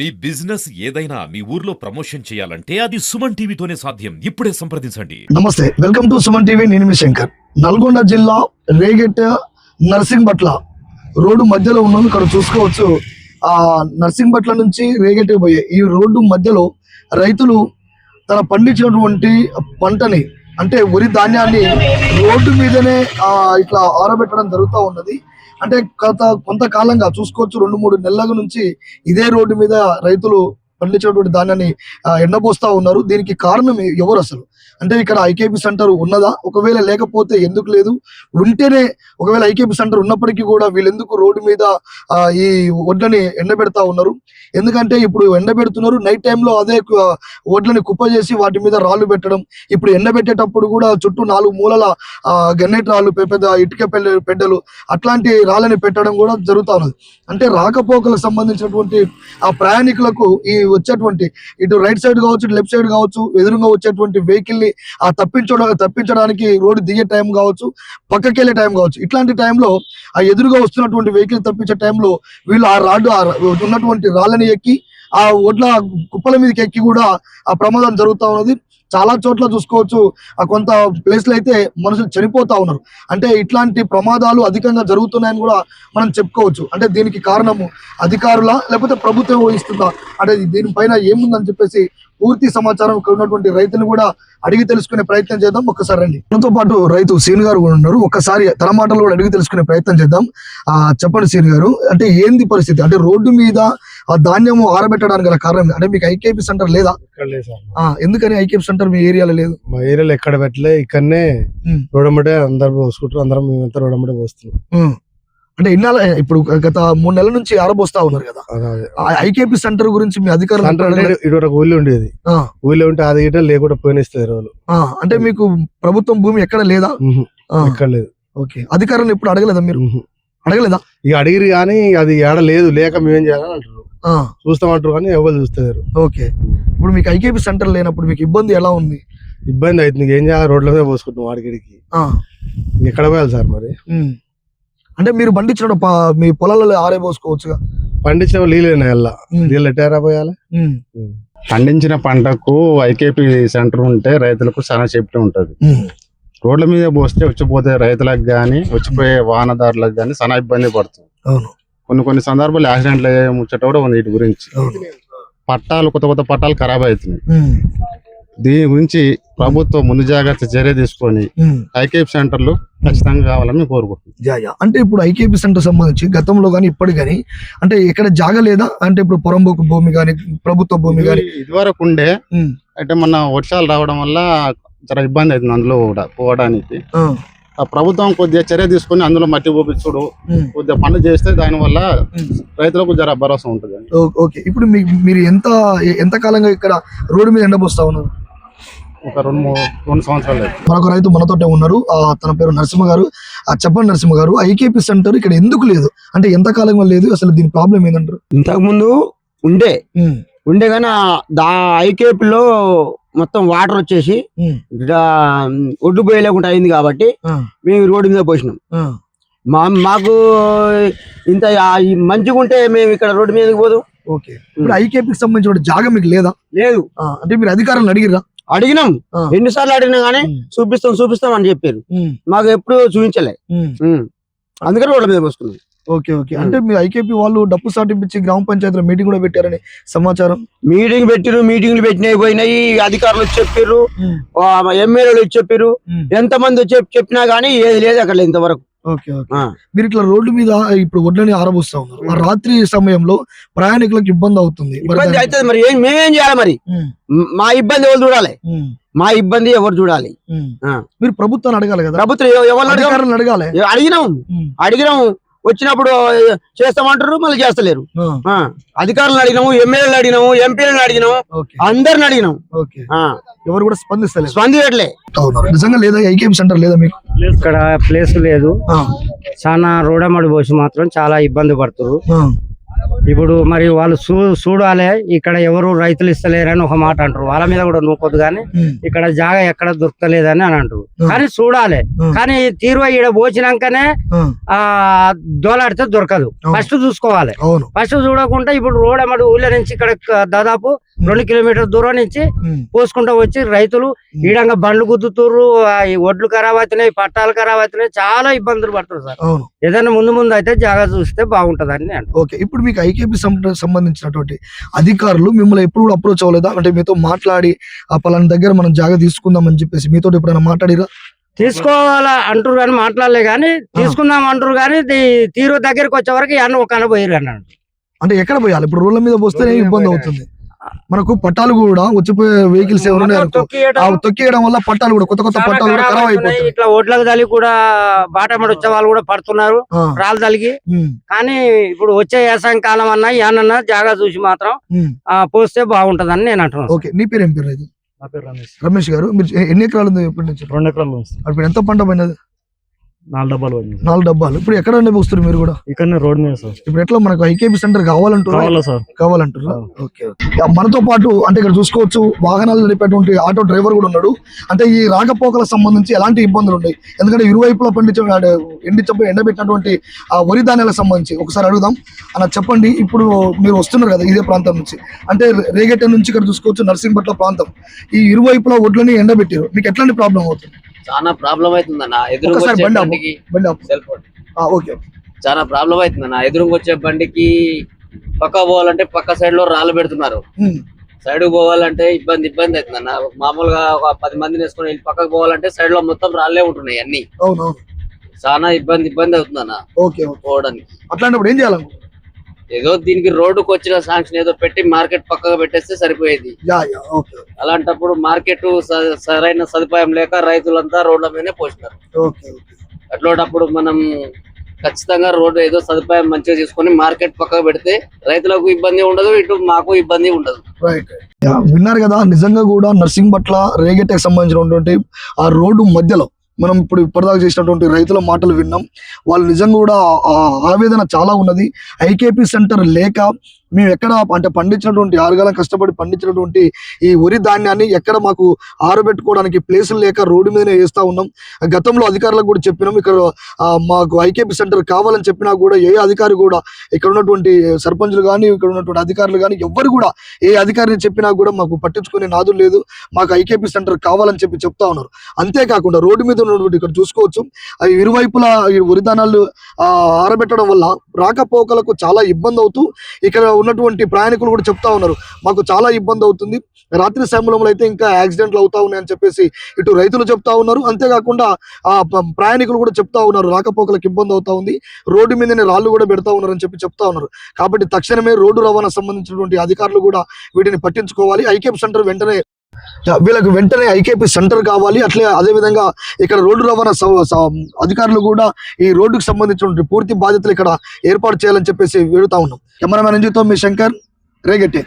మీ business ఏదైనా మీ ఊర్లో promotion చేయాలంటే అది సుమన్ టీవీతోనే సాధ్యం. ఇప్పుడే సంప్రదించండి. నమస్తే వెల్కమ్ టు సుమన్ టీవీ నేను మీ శంకర్. నల్గొండ జిల్లా రేగెట్ నర్సింగ్ బట్ల రోడ్డు మధ్యలో ఉన్నాను ఇక్కడ చూసుకోవచ్చు. ఆ నర్సింగ్ బట్ల నుంచి రేగెట్ పోయే ఈ రోడ్డు మధ్యలో రైతులు తన పండించినటువంటి పంటని అంటే వరి ధాన్యాన్ని రోడ్డు మీదనే ఇట్లా ఆరబెట్టడం జరుగుతూ ఉన్నది. అంటే గత కొంతకాలంగా చూసుకోవచ్చు రెండు మూడు నెలల నుంచి ఇదే రోడ్డు మీద రైతులు పండించినటువంటి ధాన్యాన్ని ఎండబోస్తా ఉన్నారు. దీనికి కారణం ఎవరు అసలు? అంటే ఇక్కడ ఐకేపీ సెంటర్ ఉన్నదా? ఒకవేళ లేకపోతే ఎందుకు లేదు? ఉంటేనే ఒకవేళ ఐకేపీ సెంటర్ ఉన్నప్పటికీ కూడా వీళ్ళెందుకు రోడ్డు మీద ఈ వడ్లని ఎండబెడతా ఉన్నారు? ఎందుకంటే ఇప్పుడు ఎండబెడుతున్నారు. నైట్ టైంలో అదే వడ్లని కుప్ప చేసి వాటి మీద రాళ్ళు పెట్టడం. ఇప్పుడు ఎండబెట్టేటప్పుడు కూడా చుట్టూ నాలుగు మూలల ఆ, రాళ్ళు పెద్ద ఇటుక పెడ్డలు అట్లాంటి రాళ్ళని పెట్టడం కూడా జరుగుతూ ఉన్నది. అంటే రాకపోకలకు సంబంధించినటువంటి ఆ ప్రయాణికులకు ఈ వచ్చేటువంటి ఇటు రైట్ సైడ్ కావచ్చు లెఫ్ట్ సైడ్ కావచ్చు ఎదురుగా వచ్చేటువంటి వెహికల్ కానీ ఆ తప్పించడం తప్పించడానికి రోడ్డు దిగే టైం కావచ్చు పక్కకి వెళ్ళే టైం కావచ్చు. ఇట్లాంటి టైంలో ఆ ఎదురుగా వస్తున్నటువంటి వెహికల్ తప్పించే టైంలో వీళ్ళు ఆ రాడ్డు ఉన్నటువంటి రాళ్ళని ఎక్కి ఆ ఒడ్ల కుప్పల మీదకి ఎక్కి కూడా ఆ ప్రమాదం జరుగుతా ఉన్నది. చాలా చోట్ల చూసుకోవచ్చు. ఆ కొంత ప్లేస్లు అయితే మనుషులు చనిపోతా ఉన్నారు. అంటే ఇట్లాంటి ప్రమాదాలు అధికంగా జరుగుతున్నాయని కూడా మనం చెప్పుకోవచ్చు. అంటే దీనికి కారణము అధికారుల లేకపోతే ప్రభుత్వం వహిస్తుందా అంటే దీనిపైన ఏముందని చెప్పేసి పూర్తి సమాచారం ఇక్కడ ఉన్నటువంటి రైతుని కూడా అడిగి తెలుసుకునే ప్రయత్నం చేద్దాం. ఒక్కసారి రండి. మనతో పాటు రైతు సీన్ గారు కూడా ఉన్నారు. ఒక్కసారి తన మాటలు కూడా అడిగి తెలుసుకునే ప్రయత్నం చేద్దాం. ఆ చెప్పండి సీన్ గారు. అంటే ఏంది పరిస్థితి? అంటే రోడ్డు మీద ఆ ధాన్యం ఆరబెట్టడానికి గల కారణం అంటే మీకు ఐకేపీ సెంటర్ లేదా? ఎందుకని ఐకేపీ సెంటర్ మీ ఏరియాలో లేదు? మా ఏరియాలో ఎక్కడ పెట్టలే ఇక్కడనే. రోడమ్మటే అందరు పోసుకుంటారు. అందరం మేమంతా రోడమ్మటే పోస్తున్నాం. అంటే ఇన్నాళ్ళ ఇప్పుడు గత మూడు నెలల నుంచి ఆరబోస్తా ఉన్నారు కదా. ఐకేపీ సెంటర్ గురించి మీ అధికారులు? ఇటు ఊళ్ళో ఉండేది. ఊళ్ళో ఉంటే అది ఇట లేకుండా పోయినిస్తుంది రోజులు ఆ, అంటే మీకు ప్రభుత్వం భూమి ఎక్కడ లేదా? ఎక్కడ లేదు. ఓకే. అధికారులను ఎప్పుడు అడగలేదా మీరు. అడగలేదా? ఇక అడిగిరు కానీ అది ఏడ లేదు లేక మేమేం చేయాలని అంటారు చూస్తామంటారు కానీ ఎవరు చూస్తారు ఓకే. ఇప్పుడు మీకు ఐకేపీ సెంటర్ లేనప్పుడు మీకు ఇబ్బంది ఎలా ఉంది? ఇబ్బంది అవుతుంది. నీకు ఏం చేయాలి? రోడ్ల మీద పోసుకుంటాం వాడికిడికి ఆ, ఎక్కడ పోయాలి సార్ మరి. అంటే మీరు పండించిన మీ పొలాలలో ఆరే పోసుకోవచ్చుగా? పండించిన నీళ్ళు నెల ఉం. నీళ్ళు ఎట్టారా పోయాలి. పండించిన పంటకు ఐకేపీ సెంటర్ ఉంటే రైతులకు చాలా సేఫ్టీ ఉంటది. రోడ్ల మీద పోస్తే వచ్చిపోతే రైతులకు గాని వచ్చిపోయే వాహనదారులకు గాని చాలా ఇబ్బంది పడుతుంది. కొన్ని కొన్ని సందర్భాలు యాక్సిడెంట్లు అయ్యే ముచ్చట కూడా ఉంది వీటి గురించి. పట్టాలు కొత్త కొత్త పట్టాలు ఖరాబ్ అవుతున్నాయి. దీని గురించి ప్రభుత్వం ముందు జాగ్రత్త చర్య తీసుకొని. ఐకేపీ సెంటర్లు ఖచ్చితంగా కావాలని కోరుకుంటున్నాం. అంటే ఇప్పుడు ఐకేపీ సెంటర్ సంబంధించి గతంలో కానీ ఇప్పటికి కానీ అంటే ఇక్కడ జాగ లేదా అంటే ఇప్పుడు పొరంబోకు భూమి కానీ ప్రభుత్వ భూమి కానీ ఇది- ఇదివరకు ఉండే. అంటే మొన్న వర్షాలు రావడం వల్ల చాలా ఇబ్బంది అవుతుంది అందులో కూడా పోవడానికి ప్రభుత్వం కొద్దిగా చర్య తీసుకొని అందులో మట్టి పోపించుడు. కొద్దిగా పనులు చేస్తే దాని వల్ల ఉం. రైతులకు జర భరోసా ఉంటుంది ఓకే ఇప్పుడు మీరు ఎంత ఎంత కాలంగా ఇక్కడ రోడ్డు మీద ఎండబోస్తా ఉన్నారు ఒక రెండు మూడు రెండు సంవత్సరాలు. మరొక రైతు మనతోటే ఉన్నారు. ఆ, తన పేరు నరసింహ గారు. ఆ చెప్పండి నరసింహ గారు ఐకేపీ సెంటర్ ఇక్కడ ఎందుకు లేదు? అంటే ఎంత కాలంగా లేదు? అసలు దీని ప్రాబ్లం ఏంటంటారు ఇంతకు ముందు ఉండే ఉండే కానీ దా ఐకేపీలో మొత్తం వాటర్ వచ్చేసి ఒడ్డు పోయలేకుండా అయింది కాబట్టి మేము రోడ్డు మీద పోసినాం. మా మాకు ఇంత మంచిగా ఉంటే మేము ఇక్కడ రోడ్డు మీదకి పోదు. ఓకే. ఇప్పుడు ఐకేపీకి సంబంధించిన జాగా మీకు లేదా? లేదు. అంటే మీరు అధికారులను అడిగిరా అడిగినాం. ఆ. ఎన్నిసార్లు అడిగినా కానీ చూపిస్తాం చూపిస్తాం అని చెప్పారు. మాకు ఎప్పుడు చూపించలే. అందుకని రోడ్ల మీద పోసుకున్నాం. Okay okay. అంటే మీ ఐకేపీ వాళ్ళు డప్పు సాటింపించి గ్రామ పంచాయతీలో మీటింగ్ కూడా పెట్టారని సమాచారం? మీటింగ్ పెట్టిరు మీటింగ్లు పెట్టినవి పోయినాయి అధికారులు చెప్పారు ఎమ్మెల్యేలు చెప్పారు ఎంత మంది చెప్పినా గానీ ఏది లేదు అక్కడ ఇంతవరకు. ఓకే. మీరు ఇట్లా రోడ్డు మీద ఇప్పుడు వడ్లని ఆరబోస్తా ఉన్నారు. రాత్రి సమయంలో ప్రయాణికులకు ఇబ్బంది అవుతుంది. మరి ఇబ్బంది దానికి- అవుతుంది మరి. ఏం మేమేం చేయాలి మరి? మ్- ఇబ్బంది ఎవరు చూడాలి? మా ఇబ్బంది ఎవరు చూడాలి. మీరు ప్రభుత్వాన్ని అడగాలి కదా? ప్రభుత్వం ఎవ- ఎవరిని అడగాం? అధికారులను అడగాలి. అడిగినాం. అడిగినాం. వచ్చినప్పుడు చేస్తామంటారు మళ్ళీ చేస్తలేరు. అధికారులను అడిగినాము ఎమ్మెల్యేలు అడిగినాము ఎంపీలను అడిగినాము అందరిని అడిగినాం ఓకే. ఆ. ఎవరు కూడా స్పందిస్తలేదు. స్పందించట్లే నిజంగా లేదా ఐకేఎం సెంటర్ లేదా మీకు? ఇక్కడ ప్లేస్ లేదు. ఆ, చాలా రోడమడి పోసి మాత్రం చాలా ఇబ్బంది పడుతున్నారు ఆ, ఇప్పుడు మరి వాళ్ళు చూ చూడాలి ఇక్కడ ఎవరు రైతులు ఇస్తలేరని ఒక మాట అంటారు. వాళ్ళ మీద కూడా నూకొద్దు కానీ ఇక్కడ జాగా ఎక్కడ దొరకలేదని అని అంటారు. కానీ చూడాలి. కానీ తీరువ ఈడ పోచినాకనే ఆ, దోలాడితే దొరకదు. ఫస్ట్ చూసుకోవాలి. ఫస్ట్ చూడకుండా ఇప్పుడు రోడ్ అమ్మడి ఊళ్ళో నుంచి ఇక్కడ దాదాపు రెండు కిలోమీటర్ దూరం నుంచి పోసుకుంటూ వచ్చి రైతులు ఈడంగా బండ్లు గుద్దుతుర్రు ఈ ఒడ్లు ఖరాబ్ అవుతున్నాయి పట్టాలు ఖరాబ్ అవుతున్నాయి చాలా ఇబ్బందులు పడుతున్నారు సార్. ఏదైనా ముందు ముందు అయితే జాగా చూస్తే బాగుంటదని ఓకే ఇప్పుడు మీకు ఐకేపీ సంబంధించినటువంటి అధికారులు మిమ్మల్ని ఎప్పుడు కూడా అప్రోచ్ అవ్వలేదా? అంటే మీతో మాట్లాడి ఆ పలానా దగ్గర మనం జాగా తీసుకుందాం అని చెప్పేసి మీతో ఎప్పుడైనా మాట్లాడిరా? తీసుకోవాలా అంటారు కానీ మాట్లాడలే కానీ తీసుకుందాం అంటారు కానీ తీరు దగ్గరికి వచ్చే వరకు అన్న ఒక పోయారు అన్నాడు. అంటే ఎక్కడ పోయాలి? ఇప్పుడు రోడ్ల మీద మీద ఇబ్బంది. అవుతుంది. మనకు పట్టాలు కూడా వచ్చిపోయే వెహికల్స్ ఎవరైనా మొత్తం అనుకో తొక్కియడం, ఆ తొక్కియడం వల్ల పట్టాలు కూడా కొత్త కొత్త పట్టాలు కూడా ఖరాబ్. అయిపోతాయి. ఇట్లా ఒడ్లకు తల్లి కూడా బాటమడి వచ్చే వాళ్ళు కూడా పడుతున్నారు రాళ్ళు తలిగి ఉమ్, కానీ ఇప్పుడు వచ్చే వ్యవసాయం కాలం అన్నా ఏమన్నా జాగా చూసి మాత్రం పోస్తే బాగుంటదని నేను అంటున్నాను. ఓకే నీ పేరు ఏం పేరు ఇది నా పేరు రమేష్. రమేష్ గారు మీరు ఎన్ని ఎకరాలు ఉంది ఎప్పటి నుంచి? రెండు ఎకరాలు. ఇప్పుడు ఎంత పంట పోయినది నాలుగు డబ్బాలు. నాలుగు డబ్బాలు. ఇప్పుడు ఎక్కడ ఉండే వస్తారు మీరు కూడా? రోడ్ మీద సార్. ఇప్పుడు ఎట్లా మనకు ఐకేపీ సెంటర్ కావాలంటారా? కావాలా సార్. కావాలంటారా. ఓకే మనతో పాటు అంటే ఇక్కడ చూసుకోవచ్చు వాహనాలు నడిపేటువంటి ఆటో డ్రైవర్ కూడా ఉన్నాడు. అంటే ఈ రాకపోకలకు సంబంధించి ఎలాంటి ఇబ్బందులు ఉన్నాయి ఎందుకంటే ఇరువైపులా పండించ అంటే ఎండిచప్ప ఎండబెట్టినటువంటి ఆ వరి ధాన్యాలకు సంబంధించి ఒకసారి అడుగుదాం. అలా చెప్పండి. ఇప్పుడు మీరు వస్తున్నారు కదా ఇదే ప్రాంతం నుంచి. అంటే రేగెట్ట నుంచి ఇక్కడ చూసుకోవచ్చు నర్సింగ్పట్ల ప్రాంతం. ఈ ఇరువైపులా వడ్లని ఎండబెట్టారు. మీకు ఎట్లాంటి ప్రాబ్లం అవుతుంది? చాలా ప్రాబ్లం అవుతుందన్న. బండికి ఆపు. Cell phone. ఓకే. చాలా ప్రాబ్లం అవుతుందన్న. ఎదురుగా వచ్చే బండికి పక్క పోవాలంటే పక్క సైడ్లో రాళ్ళు పెడుతున్నారు. సైడ్ పోవాలంటే ఇబ్బంది ఇబ్బంది అవుతుందన్న. మామూలుగా ఒక పది మందిని వేసుకొని వెళ్ళి పక్కకు పోవాలంటే సైడ్లో మొత్తం రాళ్ళే ఉంటున్నాయి అన్ని. చాలా ఇబ్బంది ఇబ్బంది అవుతుందన్న ఓకే ఓకే. పోవడానికి. అట్లాంటప్పుడు ఏం చేయాలి ఏదో దీనికి రోడ్డుకు వచ్చిన శాంక్షన్ ఏదో పెట్టి మార్కెట్ పక్కగా పెట్టేస్తే సరిపోయేది. అలాంటప్పుడు మార్కెట్ సరైన సదుపాయం లేక రైతులంతా రోడ్ల మీదనే పోసినారు. ఓకే అట్లాంటప్పుడు మనం ఖచ్చితంగా రోడ్డు ఏదో సదుపాయం మంచిగా తీసుకొని మార్కెట్ పక్కకు పెడితే రైతులకు ఇబ్బంది ఉండదు ఇటు మాకు ఇబ్బంది ఉండదు. రైట్ యా, విన్నారు కదా నిజంగా కూడా నర్సింగ్ పట్ల రేగెటకి సంబంధించినటువంటి ఆ రోడ్డు మధ్యలో మనం ఇప్పుడు ఇప్పటిదాకా చేసినటువంటి రైతుల మాటలు విన్నాం. వాళ్ళు నిజంగా కూడా ఆవేదన చాలా ఉన్నది. ఐకేపీ సెంటర్ లేక మేము ఎక్కడ అంటే పండించినటువంటి ఆరుగాలం కష్టపడి పండించినటువంటి ఈ వరి ధాన్యాన్ని ఎక్కడ మాకు ఆరబెట్టుకోవడానికి ప్లేసులు లేక రోడ్డు మీదనే వేస్తూ ఉన్నాం. గతంలో అధికారులకు కూడా చెప్పినాం. ఇక్కడ మాకు ఐకేపీ సెంటర్ కావాలని చెప్పినా కూడా ఏ అధికారి కూడా ఇక్కడ ఉన్నటువంటి సర్పంచులు కానీ ఇక్కడ ఉన్నటువంటి అధికారులు కానీ ఎవ్వరు కూడా ఏ అధికారిని చెప్పినా కూడా మాకు పట్టించుకునే నాదు లేదు. మాకు ఐకేపీ సెంటర్ కావాలని చెప్పి చెప్తా ఉన్నారు. అంతేకాకుండా రోడ్డు మీద ఉన్నటువంటి ఇక్కడ చూసుకోవచ్చు. ఇరువైపులా ఈ వరిధానాలు ఆరబెట్టడం వల్ల రాకపోకలకు చాలా ఇబ్బంది అవుతూ ఇక్కడ ఉన్నటువంటి ప్రయాణికులు కూడా చెప్తా ఉన్నారు. మాకు చాలా ఇబ్బంది అవుతుంది. రాత్రి సమయంలో అయితే ఇంకా యాక్సిడెంట్లు అవుతా ఉన్నాయని చెప్పేసి ఇటు రైతులు చెప్తా ఉన్నారు. అంతేకాకుండా ఆ ప్రయాణికులు కూడా చెప్తా ఉన్నారు. రాకపోకలకు ఇబ్బంది అవుతా ఉంది. రోడ్డు మీదనే రాళ్ళు కూడా పెడతా ఉన్నారని చెప్పి చెప్తా ఉన్నారు. కాబట్టి తక్షణమే రోడ్డు రవాణా సంబంధించినటువంటి అధికారులు కూడా వీటిని పట్టించుకోవాలి. ఐకేప్ సెంటర్ వెంటనే వీళ్ళకి వెంటనే ఐకేపీ సెంటర్ కావాలి. అట్లే అదే విధంగా ఇక్కడ రోడ్డు రవాణా స- అధికారులు కూడా ఈ రోడ్డుకు సంబంధించినటువంటి పూర్తి బాధ్యతలు ఇక్కడ ఏర్పాటు చేయాలని చెప్పేసి వేడుతా ఉన్నాం. కెమెరామెన్ రంజిత్తో మీ శంకర్ రేగట్టే